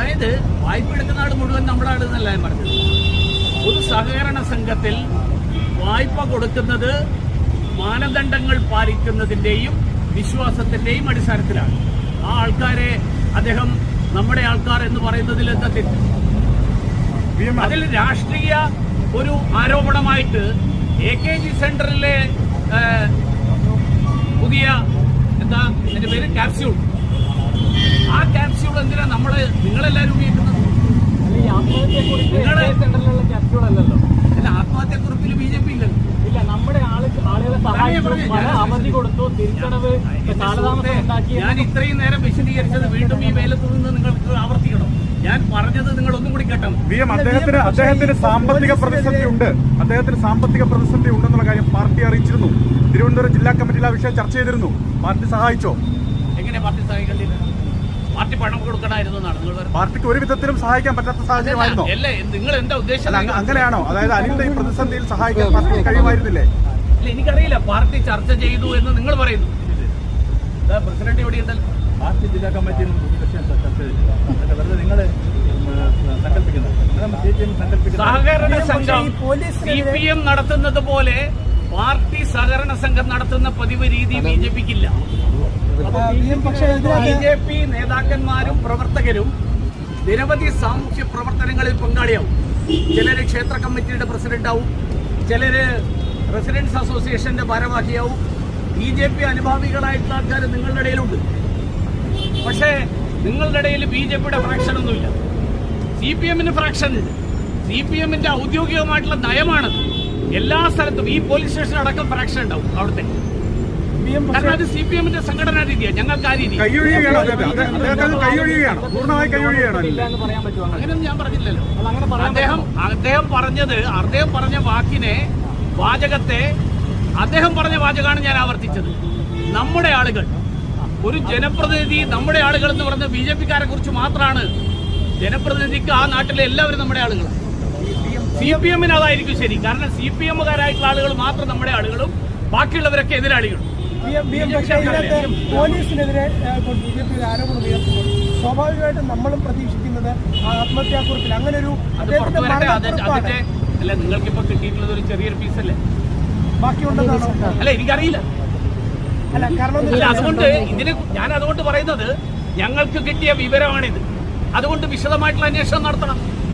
അതായത് വായ്പ എടുക്കുന്ന ആൾ മുഴുവൻ നമ്മുടെ ആട് എന്നല്ല ഞാൻ പറഞ്ഞത്. ഒരു സഹകരണ സംഘത്തിൽ വായ്പ കൊടുക്കുന്നത് മാനദണ്ഡങ്ങൾ പാലിക്കുന്നതിന്റെയും വിശ്വാസത്തിന്റെയും അടിസ്ഥാനത്തിലാണ്. ആ ആൾക്കാരെ അദ്ദേഹം നമ്മുടെ ആൾക്കാർ എന്ന് പറയുന്നതിൽ എന്താ തെറ്റ്? അതിൽ രാഷ്ട്രീയ ഒരു ആരോപണമായിട്ട് എ കെ ജി സെന്ററിലെ പുതിയ എന്താ എന്റെ പേര് ക്യാപ്സ്യൂൾ. ആ ക്യാപ്സ്യൂൾ എന്തിനാ നമ്മൾ നിങ്ങളെല്ലാരും ഉപയോഗിക്കുന്നത്? അല്ല ആത്മഹത്യക്കുറിപ്പിൽ ബി ജെ പി ഇല്ലല്ലോ. ഇല്ല നമ്മുടെ ആളുകളെ സഹായിച്ചു അവധി കൊടുത്തു തിരിച്ചടവ് എന്റെ കാലതാമസം ഉണ്ടാക്കി ഞാൻ ഇത്രയും നേരം വിശദീകരിച്ചത് വീണ്ടും ഈ വേലത്തു നിന്ന് നിങ്ങൾക്ക് ആവർത്തിക്കണം. ഞാൻ പറഞ്ഞത് നിങ്ങൾ ഒന്നും കൂടി കേട്ടോ വി അദ്ദേഹത്തിന് അദ്ദേഹത്തിന് സാമ്പത്തിക പ്രതിസന്ധി ഉണ്ട്. അദ്ദേഹത്തിന് സാമ്പത്തിക പ്രതിസന്ധി ഉണ്ടെന്നുള്ള കാര്യം പാർട്ടി അറിയിച്ചിരുന്നു. തിരുവനന്തപുരം ജില്ലാ കമ്മിറ്റിയിൽ ആ വിഷയം ചർച്ച ചെയ്തിരുന്നു. പാർട്ടി സഹായിച്ചോ? എങ്ങനെ പാർട്ടി സഹായിക്കേണ്ടത്? പാർട്ടി പണം കൊടുക്കണമായിരുന്നു എന്നാണ്. നിങ്ങൾ പാർട്ടിക്ക് ഒരു വിധത്തിലും സഹായിക്കാൻ പറ്റാത്ത സാഹചര്യമായിരുന്നു? അല്ല നിങ്ങൾ എന്താ ഉദ്ദേശം അങ്ങനെയാണോ? അതായത് അനിലിന്റെ ഈ പ്രതിസന്ധിയിൽ സഹായിക്കാൻ പാർട്ടിക്ക് കഴിയുമായിരുന്നില്ലേ? ഇല്ല എനിക്കറിയില്ല. പാർട്ടി ചർച്ച ചെയ്തു എന്ന് നിങ്ങൾ പറയുന്നു. പ്രസിഡന്റ് ഇവിടെ ഉണ്ടല്ലോ. പാർട്ടി ജില്ലാ കമ്മിറ്റിയിൽ വെറുതെ നിങ്ങൾ സഹകരണ സംഘം സി പി എം നടത്തുന്നത് പോലെ പാർട്ടി സഹകരണ സംഘം നടത്തുന്ന പതിവ് രീതി ബി ജെ പിക്കില്ല ബി ജെ പി നേതാക്കന്മാരും പ്രവർത്തകരും നിരവധി സാമൂഹ്യ പ്രവർത്തനങ്ങളിൽ പങ്കാളിയാവും. ചിലര് ക്ഷേത്ര കമ്മിറ്റിയുടെ പ്രസിഡന്റാവും ചിലര് റെസിഡൻസ് അസോസിയേഷന്റെ ഭാരവാഹിയാവും. ബി ജെ പി അനുഭാവികളായിട്ടുള്ള ആൾക്കാർ നിങ്ങളുടെ ഇടയിലുണ്ട്. പക്ഷേ നിങ്ങളുടെ ഇടയിൽ ബി ജെ പിയുടെ ഫ്രാക്ഷൻ ഒന്നുമില്ല. സി പി എമ്മിന് ഫ്രാക്ഷൻ ഉണ്ട് സി പി എമ്മിന്റെ ഔദ്യോഗികമായിട്ടുള്ള നയമാണത്. എല്ലാ സ്ഥലത്തും ഈ പോലീസ് സ്റ്റേഷൻ അടക്കം ഫ്രാക്ഷൻ ഉണ്ടാവും അവിടുത്തെ. കാരണം അത് സി പി എമ്മിന്റെ സംഘടനാ രീതിയാണ് ഞങ്ങൾക്ക് ആ രീതി കൈയൊഴിയുകയാണോ അദ്ദേഹം- കൈയൊഴിയുകയാണോ. പൂർണമായി കൈയൊഴിയുകയാണോ? അങ്ങനെയൊന്നും ഞാൻ പറഞ്ഞില്ലല്ലോ. അദ്ദേഹം അദ്ദേഹം പറഞ്ഞത് അദ്ദേഹം പറഞ്ഞ വാക്കിനെ വാചകത്തെ അദ്ദേഹം പറഞ്ഞ വാചകമാണ് ഞാൻ ആവർത്തിച്ചത്. നമ്മുടെ ആളുകൾ ഒരു ജനപ്രതിനിധി നമ്മുടെ ആളുകൾ എന്ന് പറഞ്ഞ ബി ജെ പിക്കാരെ കുറിച്ച് മാത്രമാണ് ജനപ്രതിനിധിക്ക് ആ നാട്ടിലെ എല്ലാവരും നമ്മുടെ ആളുകളാണ്. സി പി എമ്മിന് അതായിരിക്കും ശരി. കാരണം സി പി എമ്മുകാരായിട്ടുള്ള ആളുകൾ മാത്രം നമ്മുടെ ആളുകളും ബാക്കിയുള്ളവരൊക്കെ എതിരാളികളും. പക്ഷേ ഇതിനകത്ത് പോലീസിനെതിരെ ഇപ്പോൾ ബി ജെ പി ഒരു ആരോപണം ഉയർത്തുമ്പോൾ സ്വാഭാവികമായിട്ടും നമ്മളും പ്രതീക്ഷിക്കുന്നത് ആ ആത്മഹത്യാക്കുറിപ്പിൽ. അങ്ങനെ ഒരു അദ്ദേഹത്തിന്റെ അല്ല നിങ്ങൾക്കിപ്പോ കിട്ടിയിട്ടുള്ളത് ഒരു ചെറിയൊരു പീസല്ലേ? ബാക്കിയുണ്ടെന്നാണോ? അല്ല എനിക്കറിയില്ല. അല്ല കാരണം അല്ല അതുകൊണ്ട് ഇതിന് ഞാൻ അതുകൊണ്ട് പറയുന്നത് ഞങ്ങൾക്ക് കിട്ടിയ വിവരമാണിത്. അതുകൊണ്ട് വിശദമായിട്ടുള്ള അന്വേഷണം നടത്തണം.